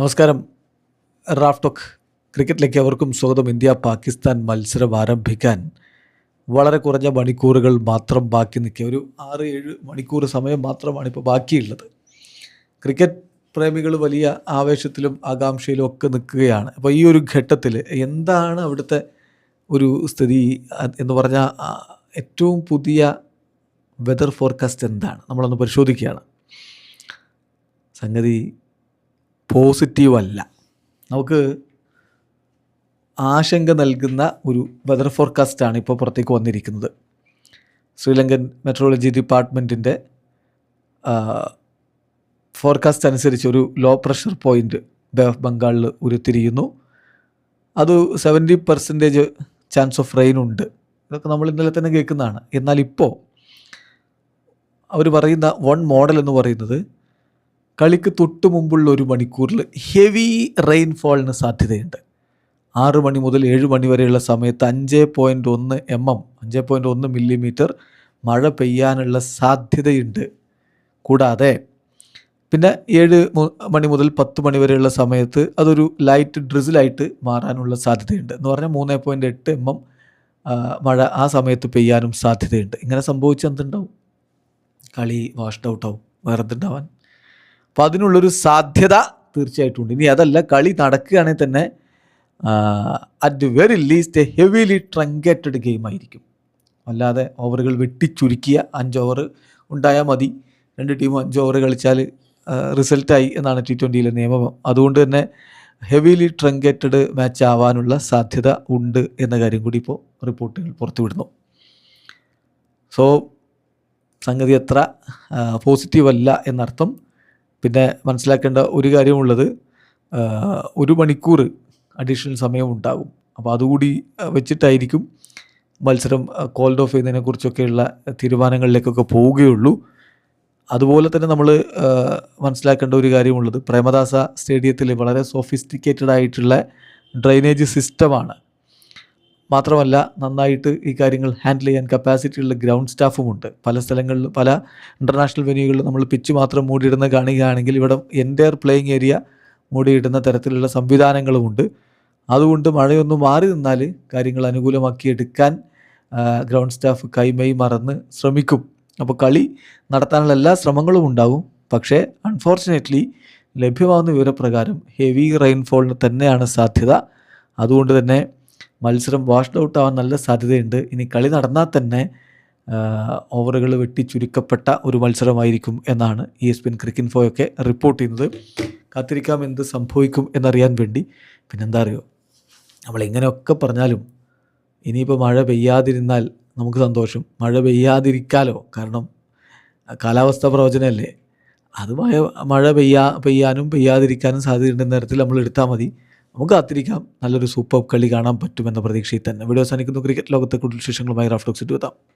നമസ്കാരം. റാഫ്ടോക്ക് ക്രിക്കറ്റിലേക്ക് അവർക്കും സ്വാഗതം. ഇന്ത്യ പാകിസ്ഥാൻ മത്സരം ആരംഭിക്കാൻ വളരെ കുറഞ്ഞ മണിക്കൂറുകൾ മാത്രം ബാക്കി നിൽക്കുക. ഒരു ആറ് ഏഴ് മണിക്കൂർ സമയം മാത്രമാണ് ഇപ്പോൾ ബാക്കിയുള്ളത്. ക്രിക്കറ്റ് പ്രേമികൾ വലിയ ആവേശത്തിലും ആകാംക്ഷയിലും ഒക്കെ നിൽക്കുകയാണ്. അപ്പോൾ ഈ ഒരു ഘട്ടത്തിൽ എന്താണ് അവിടുത്തെ ഒരു സ്ഥിതി? എന്ന് പറഞ്ഞാൽ ഏറ്റവും പുതിയ വെതർ ഫോർകാസ്റ്റ് എന്താണ്? നമ്മളൊന്ന് പരിശോധിക്കുകയാണ്. സംഗതി പോസിറ്റീവ് അല്ല നമുക്ക് ആശങ്ക നൽകുന്ന ഒരു വെതർ ഫോർകാസ്റ്റാണ് ഇപ്പോൾ പുറത്തേക്ക് വന്നിരിക്കുന്നത്. ശ്രീലങ്കൻ മെട്രോളജി ഡിപ്പാർട്ട്മെന്റിന്റെ ഫോർകാസ്റ്റ് അനുസരിച്ച് ഒരു low pressure point bay of ബംഗാളിൽ ഉരുത്തിരിയുന്നു. അത് seventy percentage chance of rain ഉണ്ട്. ഇതൊക്കെ നമ്മൾ ഇന്നലെ തന്നെ കേൾക്കുന്നതാണ്. എന്നാൽ ഇപ്പോൾ അവർ പറയുന്ന വൺ മോഡൽ എന്ന് പറയുന്നത് കളിക്ക് തൊട്ട് മുമ്പുള്ള ഒരു മണിക്കൂറിൽ ഹെവി റെയിൻഫോളിന് സാധ്യതയുണ്ട്. ആറ് മണി മുതൽ ഏഴ് മണി വരെയുള്ള സമയത്ത് അഞ്ച് പോയിന്റ് ഒന്ന് എം എം അഞ്ച് പോയിന്റ് ഒന്ന് മില്ലിമീറ്റർ മഴ പെയ്യാനുള്ള സാധ്യതയുണ്ട്. കൂടാതെ പിന്നെ ഏഴ് മണി മുതൽ പത്ത് മണി വരെയുള്ള സമയത്ത് അതൊരു ലൈറ്റ് ഡ്രിസിലായിട്ട് മാറാനുള്ള സാധ്യതയുണ്ട്. എന്ന് പറഞ്ഞാൽ മൂന്ന് പോയിന്റ് എട്ട് എം എം മഴ ആ സമയത്ത് പെയ്യാനും സാധ്യതയുണ്ട്. ഇങ്ങനെ സംഭവിച്ചെന്തുണ്ടാവും കളി വാഷ്ഡ് ഔട്ടാവും വേറെ എന്തുണ്ടാവാൻ അപ്പോൾ അതിനുള്ളൊരു സാധ്യത തീർച്ചയായിട്ടും ഉണ്ട് ഇനി അതല്ല കളി നടക്കുകയാണെങ്കിൽ തന്നെ at very least a heavily truncated game ആയിരിക്കും. അല്ലാതെ ഓവറുകൾ വെട്ടിച്ചുരുക്കിയ അഞ്ച് ഓവർ ഉണ്ടായാൽ മതി. രണ്ട് ടീമും അഞ്ച് ഓവർ കളിച്ചാൽ റിസൾട്ടായി എന്നാണ് ടി ട്വന്റിയിലെ നിയമം. അതുകൊണ്ട് തന്നെ ഹെവിലി ട്രങ്കേറ്റഡ് മാച്ച് ആവാനുള്ള സാധ്യത ഉണ്ട് എന്ന കാര്യം കൂടി ഇപ്പോൾ റിപ്പോർട്ടുകൾ പുറത്തുവിടുന്നു. സോ സംഗതി അത്ര പോസിറ്റീവ് അല്ല എന്നർത്ഥം പിന്നെ മനസ്സിലാക്കേണ്ട ഒരു കാര്യമുള്ളത് ഒരു മണിക്കൂർ അഡീഷണൽ സമയം ഉണ്ടാകും. അപ്പോൾ അതുകൂടി വെച്ചിട്ടായിരിക്കും മത്സരം കോൾഡ് ഓഫ് ചെയ്യുന്നതിനെക്കുറിച്ചൊക്കെയുള്ള തീരുമാനങ്ങളിലേക്കൊക്കെ പോവുകയുള്ളൂ. അതുപോലെ തന്നെ നമ്മൾ മനസ്സിലാക്കേണ്ട ഒരു കാര്യമുള്ളത് പ്രേമദാസ സ്റ്റേഡിയത്തിൽ വളരെ സോഫിസ്റ്റിക്കേറ്റഡ് ആയിട്ടുള്ള ഡ്രൈനേജ് സിസ്റ്റമാണ് മാത്രമല്ല നന്നായിട്ട് ഈ കാര്യങ്ങൾ ഹാൻഡിൽ ചെയ്യാൻ കപ്പാസിറ്റിയുള്ള ഗ്രൗണ്ട് സ്റ്റാഫുമുണ്ട് പല സ്ഥലങ്ങളിലും പല ഇന്റർനാഷണൽ വെന്യൂകളിൽ നമ്മൾ പിച്ച് മാത്രം മൂടിയിടുന്ന കാണുകയാണെങ്കിൽ ഇവിടെ എന്റെ പ്ലേയിങ് ഏരിയ മൂടിയിടുന്ന തരത്തിലുള്ള സംവിധാനങ്ങളുമുണ്ട് അതുകൊണ്ട് മഴയൊന്നും മാറി നിന്നാൽ കാര്യങ്ങൾ അനുകൂലമാക്കി എടുക്കാൻ ഗ്രൗണ്ട് സ്റ്റാഫ് കൈമൈ മറന്ന് ശ്രമിക്കും. അപ്പോൾ കളി നടത്താനുള്ള എല്ലാ ശ്രമങ്ങളും ഉണ്ടാവും. പക്ഷേ അൺഫോർച്ചുനേറ്റ്ലി ലഭ്യമാകുന്ന വിവരപ്രകാരം ഹെവി റെയിൻഫോളിന് തന്നെയാണ് സാധ്യത. അതുകൊണ്ട് തന്നെ മത്സരം വാഷ്ഡ് ഔട്ട് ആവാൻ നല്ല സാധ്യതയുണ്ട്. ഇനി കളി നടന്നാൽ തന്നെ ഓവറുകൾ വെട്ടി ചുരുക്കപ്പെട്ട ഒരു മത്സരമായിരിക്കും എന്നാണ് ഇ എസ് പിൻ ക്രിക്കിൻഫോയൊക്കെ റിപ്പോർട്ട് ചെയ്യുന്നത്. കാത്തിരിക്കാം എന്ത് സംഭവിക്കും എന്നറിയാൻ വേണ്ടി. പിന്നെന്താ അറിയോ? നമ്മൾ ഇങ്ങനെയൊക്കെ പറഞ്ഞാലും ഇനിയിപ്പോൾ മഴ പെയ്യാതിരുന്നാൽ നമുക്ക് സന്തോഷം. മഴ പെയ്യാതിരിക്കാലോ? കാരണം കാലാവസ്ഥ പ്രവചനമല്ലേ? അത് മഴ മഴ പെയ്യാ പെയ്യാനും പെയ്യാതിരിക്കാനും സാധ്യതയുണ്ടെന്ന തരത്തിൽ നമ്മൾ എടുത്താൽ മതി. നമുക്ക് കാത്തിരിക്കാം. നല്ലൊരു സൂപ്പർ കളി കാണാൻ പറ്റുമെന്ന പ്രതീക്ഷയിൽ തന്നെ. വീഡിയോ അവസാനിക്കുന്നു. ക്രിക്കറ്റ് ലോകത്തെ കൂടുതൽ വിശേഷങ്ങളുമായി റാഫ്റ്റോക്സിറ്റ് എത്താം